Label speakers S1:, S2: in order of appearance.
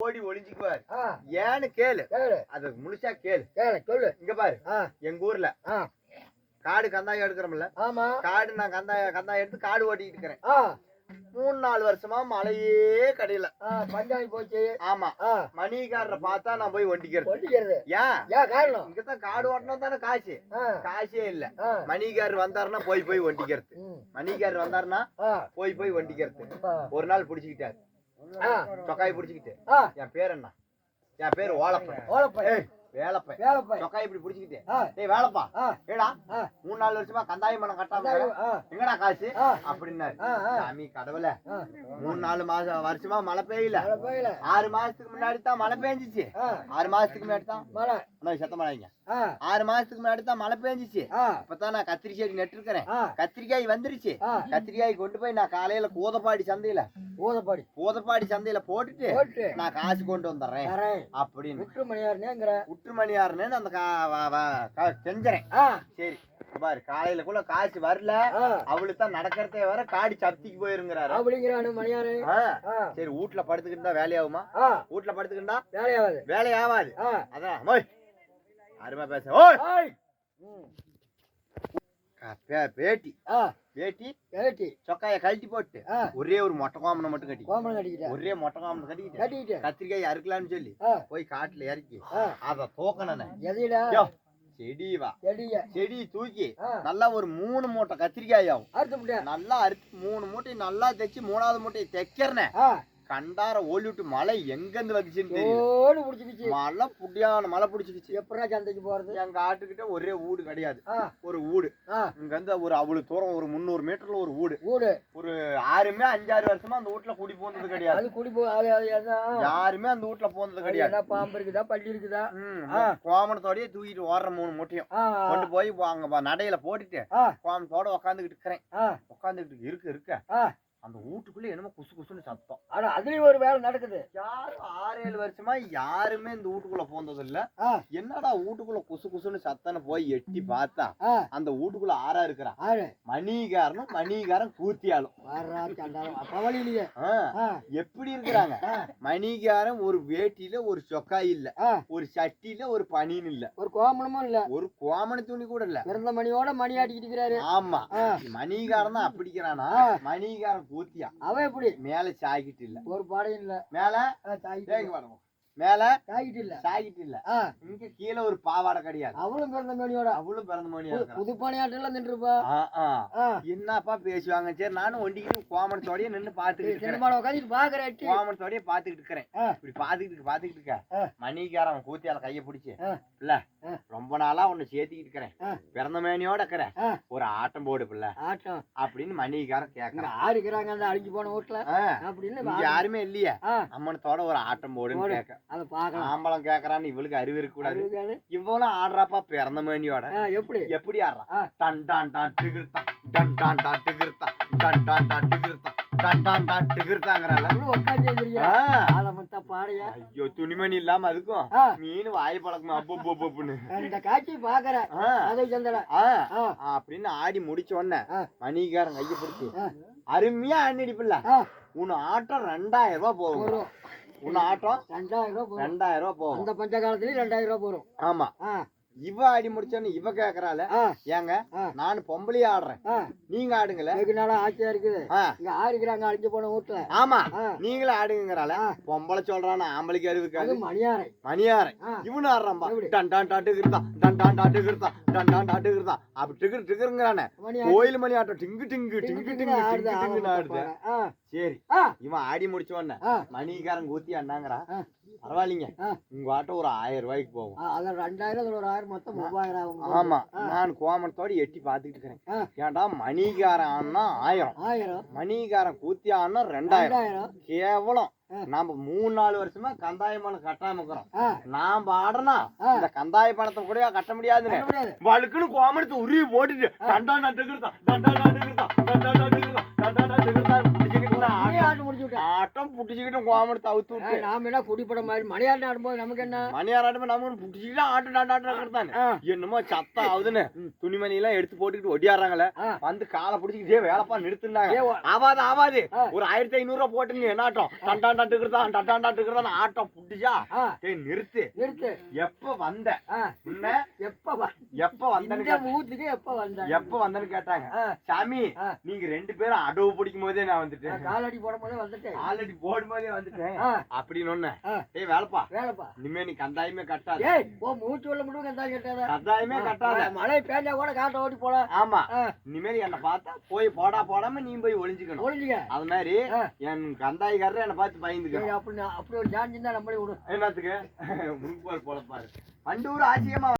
S1: ஓடி ஒளிஞ்சுக்குவார். ஏன்னு கேளு.
S2: கேளு.
S1: அது முழுசா கேளு.
S2: கேளு சொல்லு.
S1: இங்க பாரு. எங்க ஊர்ல காடு கந்தாயம் எடுக்கிறோம்ல.
S2: ஆமா.
S1: காடு நான் கந்தாயம் கந்தாயம் எடுத்து காடு ஓட்டிட்டு இருக்கிறேன். மூணு நாலு வருஷமா மழையே கடையில.
S2: பஞ்சாயத்து போச்சு.
S1: ஆமா.
S2: ஆ,
S1: மணிக்காரரை பார்த்தா நான் போய் ஒண்டிக்கிறது.
S2: ஒட்டிக்கிறது
S1: ஏன்
S2: ஏன் காரணம்?
S1: இங்கதான் காடு ஓட்டணும் தானே காசு. காசே இல்ல.
S2: ஆ,
S1: மணிக்காரர் வந்தாருன்னா போய் போய் ஒண்டிக்கிறது.
S2: ம்,
S1: மணிக்காரர் வந்தாருன்னா போய் போய் ஒண்டிக்கிறது. ஒரு நாள் பிடிச்சுக்கிட்டாரு. சொக்காய் பிடிச்சுக்கிட்டு. என் பேர் என்ன? என் பேர் ஓலப்பன்.
S2: ஓலப்பை
S1: ஏய், வேலப்பை
S2: வேலைப்பை
S1: சொக்காய் இப்படி பிடிச்சுக்கிட்டு. டேய் வேலப்பா. ஏடா மூணு நாலு வருஷமா கந்தாயம் பணம் கட்டாம எங்கடா காசு? அப்படின்னாரு. சாமி கடவுள. மூணு நாலு மாசம் வருஷமா மழை பெய்யல. ஆறு மாசத்துக்கு முன்னாடி தான் மழை பெஞ்சிச்சு. ஆறு மாசத்துக்கு முன்னாடி தான்.
S2: மழை.
S1: சத்தம்
S2: ஆ,
S1: ஆறு மாசத்துக்கு முன்னாடி தான் மழை பெஞ்சிச்சு.
S2: ஆ,
S1: அப்பதான் நான் கத்திரி செடி நட்டு இருக்கிறேன்
S2: ஆ,
S1: கத்திரிக்காய் வந்துருச்சு. கத்திரிக்காய் கொண்டு போய் நான் காலையில கூதப்பாடி சந்தையில
S2: ஊதப்பாடி
S1: கூதப்பாடி சந்தையில போட்டுட்டு
S2: போட்டு
S1: நான் காசு கொண்டு வந்துடுறேன் அப்படின்னு.
S2: விட்டு மணியாருனேங்கிற
S1: உற்றுமணியாருன்னு அந்த செஞ்சறேன். சரி பாரு காலையில கூட காசு வரல. அவளுக்கு தான் நடக்கிறதே வர காடி சப்திக்கு போயிருங்கிறாரு.
S2: அப்படிங்கிறானு மணியாரு
S1: சரி வீட்டுல படுத்துக்கிட்டு தான் வேலையாகுமா வீட்டுல படுத்துக்கிட்டா
S2: வேலையாவது
S1: வேலையாகாது.
S2: ஆ,
S1: அதான் அருமை பேச. ஓய்! பேட்டி. பேட்டி
S2: கேட்டி
S1: சொக்காய கழட்டி போட்டு ஒரே ஒரு மொட்டை காமனை மட்டும் கட்டி
S2: கோமலம் கட்டிக்கிட்டேன்
S1: ஒரே மொட்டை காமனை கட்டிக்கிட்டு.
S2: கட்டிக்கிட்டேன்
S1: கத்திரிக்காய் அறுக்கலாம்னு சொல்லி போய் காட்டுல இறக்கி. அத தூக்கணும்
S2: எதில
S1: யோ, செடி வா.
S2: செடிய.
S1: செடி தூக்கி நல்லா ஒரு மூணு மூட்டை கத்திரிக்காய் ஆகும் நல்லா அறுத்து மூணு மூட்டை நல்லா தைச்சு மூணாவது மூட்டையை தைக்கிறனே. கண்டார ஓடி விட்டு மழை எங்கிருந்து வந்துச்சுன்னு தெரியும்
S2: ஓடு பிடிச்சிக்கிச்சு.
S1: மழை புடியான மழை பிடிச்சிக்கிச்சு.
S2: எப்படா சந்தைக்கு போறது?
S1: எங்க ஆட்டுக்கிட்ட ஒரே வீடு கிடையாது. ஒரு வீடு இங்க இருந்து ஒரு அவ்வளவு தூரம் ஒரு முந்நூறு மீட்டர்ல ஒரு வீடு
S2: ஊடு.
S1: ஒரு யாருமே அஞ்சாறு வருஷமா அந்த வீட்டுல குடி போனது கிடையாது.
S2: அது குடி போ.
S1: யாருமே அந்த வீட்டுல போனது கிடையாது.
S2: பாம்பு இருக்குதா பள்ளி இருக்குதா.
S1: கோமணத்தோடயே தூக்கிட்டு ஓடுற மூணு மூட்டையும். கொண்டு போய் அங்க நடையில போட்டுட்டு கோமணத்தோட உக்காந்துக்கிட்டு இருக்கிறேன். உட்காந்துக்கிட்டு இருக்க இருக்க. அந்த வீட்டுக்குள்ள என்னமோ குசு குசுன்னு சத்தம்.
S2: ஆனா அதுலயும் ஒரு வேலை நடக்குது.
S1: யாரும் ஆறு ஏழு வருஷமா யாருமே இந்த வீட்டுக்குள்ள போனது இல்ல என்னடா வீட்டுக்குள்ள குசு குசுன்னு சத்தன்னு போய் எட்டி பார்த்தா அந்த வீட்டுக்குள்ள ஆறா இருக்கிறான். மணிகாரனும் மணிகாரன் கூத்தியாலும். ஆ, எப்படி இருக்கிறாங்க? மணிகாரன் ஒரு வேட்டியில ஒரு சொக்காய் இல்ல. ஒரு சட்டியில ஒரு பனின்னு இல்ல.
S2: ஒரு கோமணமும் இல்ல.
S1: ஒரு கோமண துணி கூட இல்ல.
S2: பிறந்த மணியோட மணி ஆட்டிக்கிட்டு இருக்கிறாரு.
S1: ஆமா. மணிகாரன் தான் அப்படிக்கிறானா. மணிகாரன் கூத்தியா
S2: அவன் எப்படி?
S1: மேல சாய்கிட்டு இல்ல.
S2: ஒரு பாடையும் இல்ல.
S1: மேல?
S2: ஆ,
S1: மேல
S2: தாய்கிட்டு இல்ல
S1: சாய்கிட்டு இல்ல இங்க கீழே ஒரு பாவாடை கிடையாது.
S2: அவளும் பிறந்த மணியோட
S1: அவளும் பிறந்த மணியா
S2: புது- பணியாட்டெல்லாம் நின்றுப்பா
S1: என்னப்பா பேசுவாங்க? சரி நானும் ஒண்டிக்கிட்டு கோமணத்தோடய நின்னு பாத்துக்கிட்டு
S2: சினிமாவில் உட்காந்துட்டு பாக்குற எட்டி.
S1: கோமணத்தோடய பாத்துக்கிட்டு இருக்கிறேன். இப்படி பாத்துக்கிட்டு பாத்துக்கிட்டு இருக்க. மணிக்காரன் கூத்தியால கைய பிடிச்சு. இல்ல. ரொம்ப நாளா உன்னை சேர்த்திக்கிட்டு இருக்கிறேன். பிறந்த மேனியோட இருக்கிறேன். ஒரு ஆட்டம் போடு பிள்ளை.
S2: ஆட்டம்.
S1: அப்படின்னு மணிக்காரன்
S2: இங்க
S1: கேக்குறான்
S2: ஆறு இருக்கிறாங்க அந்த அழிஞ்சு போன வீட்டுல. அப்படின்னு
S1: யாருமே இல்லையே. அம்மனத்தோட ஒரு ஆட்டம் போடுன்னு
S2: போடு.
S1: கேட்க
S2: அதை பார்க்கலாம்.
S1: ஆம்பளம் கேக்குறான்னு இவளுக்கு அறிவு இருக்க கூடாது. இவளும் ஆடுறாப்பா பிறந்த மேனியோட.
S2: ஆ, எப்படி?
S1: எப்படி ஆடுறான்
S2: ஆ.
S1: டன் டான் டான் டிகிர்த்தான் டன் டான் டான் டிகிர்த்தான் டன் டான் டான் டிகிர்த்தான் டன் டான் டான்
S2: உட்காந்து பாடைய
S1: ஐயோ துணிமணி இல்லாம அதுக்கும் மீன் வாய் பழக்கமா. அப்போ அப்போன்னு.
S2: இந்த காட்சி பாக்குற அதை
S1: ஆ, அப்படின்னு ஆடி முடிச்ச உடனே. மணிக்காரன் கைய பிடிச்சி அருமையா அண்ணடிப்பில்ல உன் ஆட்டம் ரெண்டாயிரம் ரூபாய் போகும்
S2: வரும்
S1: உன் ஆட்டம்
S2: ரெண்டாயிரம் ரூபாய் போகும்.
S1: ரெண்டாயிரம் ரூபாய் போகும்.
S2: அந்த பஞ்ச காலத்துலயும் ரெண்டாயிரம் ரூபாய் போகும்.
S1: ஆமா. இவ ஆடி முடிச்சோன்னு இவ கேக்குறாள. ஏங்க. நான் பொம்பளையா ஆடுறேன். நீங்க ஆடுங்கள.
S2: வெகு நாளா ஆட்சியா இருக்குது? இங்க ஆறு இருக்கிறாங்க அழிஞ்சு போன வீட்டுல
S1: ஆமா. நீங்களும் ஆடுங்கிறாள. பொம்பளை சொல்றானா ஆம்பளைக்கு அறிவு
S2: அது
S1: இருக்காது
S2: மணியாரை.
S1: மணியாரன்
S2: ஆ,
S1: இவனு ஆடுறான்பா? டன் டான் டிகிர்தான் டன் டான் டிகிர்தான் டன் டான் டான் டிகிர்தான் அப்படி டிகிர் டிகிருங்கிறானே
S2: மணியாரை.
S1: கோயில் மணி ஆட்டம் டிங்கு டிங்கு டிங்கு
S2: டிங்கு
S1: டிங்கு டிங்குன்னு ஆடுது. சரி. இவன் ஆடி முடிச்ச உடனே
S2: ஆ,
S1: மணிக்காரன் கூத்தி அண்ணாங்கிறா
S2: ஆ.
S1: பரவாயில்லைங்க. உங்க ஆட்டம் ஒரு ஆயிரம் ரூபாய்க்கு போகும்
S2: அதுல ரெண்டாயிரம் ஒரு ஆயிரம் மொத்தம் மூவாயிரம் ஆகும்
S1: ஆமா. நான் கோமணத்தோட எட்டி பாத்துக்கிட்டு இருக்கிறேன் ஏன்டா மணிகாரன் ஆனா ஆயிரம்
S2: ஆயிரம்
S1: மணிகாரன் கூத்தி ஆனா ரெண்டாயிரம் கேவலம். நாம மூணு நாலு வருஷமா கந்தாய பணம் கட்டாம இருக்கிறோம் நாம ஆடனா. இந்த கந்தாய பணத்தை கூட கட்ட முடியாதுன்னு வழுக்குன்னு கோமணத்தை உருவி போட்டுட்டு டண்டா நட்டுக்கிறதான் டண்டா நட்டுக்கிறதான் டண்டா நட்டுக்கிறதான் டண்டா நட்டுக்கிறதான்
S2: நீ ஆட்டு முடிச்சு விட்டேன்
S1: ஆட்டம் புடிச்சுக்கிட்டு கோமடி தவிர்த்து
S2: ஆ,
S1: விட்டு
S2: நாம என்ன குடிப்பட மாதிரி மணியாட்டம் ஆடும்போது நமக்கு என்ன?
S1: மணியாராட்டமே நம்ம புடிச்சுக்கிட்டு ஆட்டம் டாண்டாட்டம் தானே என்னமோ சத்தம் ஆகுதுன்னு. துணிமணி எல்லாம் எடுத்து போட்டுக்கிட்டு ஒடியாடுறாங்களே. வந்து காலை பிடிச்சிக்கிட்டே வேலைப்பா நிறுத்துனாங்க. ஆவாது ஆவாது. ஒரு ஆயிரத்தி ஐநூறு ரூபா போட்டுங்க என்ன ஆட்டம்? டண்டான் டாட்டுக்கிறதா டண்டான் டாட்டுக்கிறதா ஆட்டம் புடிச்சா? டேய் நிறுத்து.
S2: நிறுத்து.
S1: எப்ப வந்த?
S2: ஆ,
S1: உன்ன
S2: எப்ப
S1: எப்ப வந்தேன்னு.
S2: ஊத்துக்கு எப்ப வந்த
S1: எப்ப வந்தேன்னு கேட்டாங்க. சாமி. நீங்க ரெண்டு பேரும் அடவு பிடிக்கும் போதே நான் வந்துட்டேன்.
S2: காலடி போடும் போதே வந்துட்டேன்.
S1: ஆல்ரெடி வந்துட்டேன்.
S2: ஆ,
S1: அப்படின்னு ஒண்ணு
S2: ஆ.
S1: ஏய் வேலைப்பா.
S2: வேலைப்பா.
S1: இனிமே நீ கந்தாயமே கட்டாத.
S2: ஏய் மூச்சு உள்ள மட்டும் கந்தா கேட்டாத.
S1: கந்தாயமே கட்டாத.
S2: மழை பேஞ்சா கூட காட்ட ஓட்டி போல
S1: ஆமா.
S2: ஆ,
S1: இனிமேல் என்ன பார்த்தா போய் போடா போடாம நீ போய் ஒளிஞ்சுக்கணும்.
S2: ஒளிஞ்சுக்க.
S1: அது மாதிரி. என் கந்தாய்காரர் என்ன பார்த்து பயந்துக்கணும்.
S2: சரி, அப்படி அப்படி ஒரு ஜான் இருந்தா நம்மளே விடும்
S1: என்னத்துக்கு? முன்போர் போல பாரு. பண்டூர் ஆச்சியமா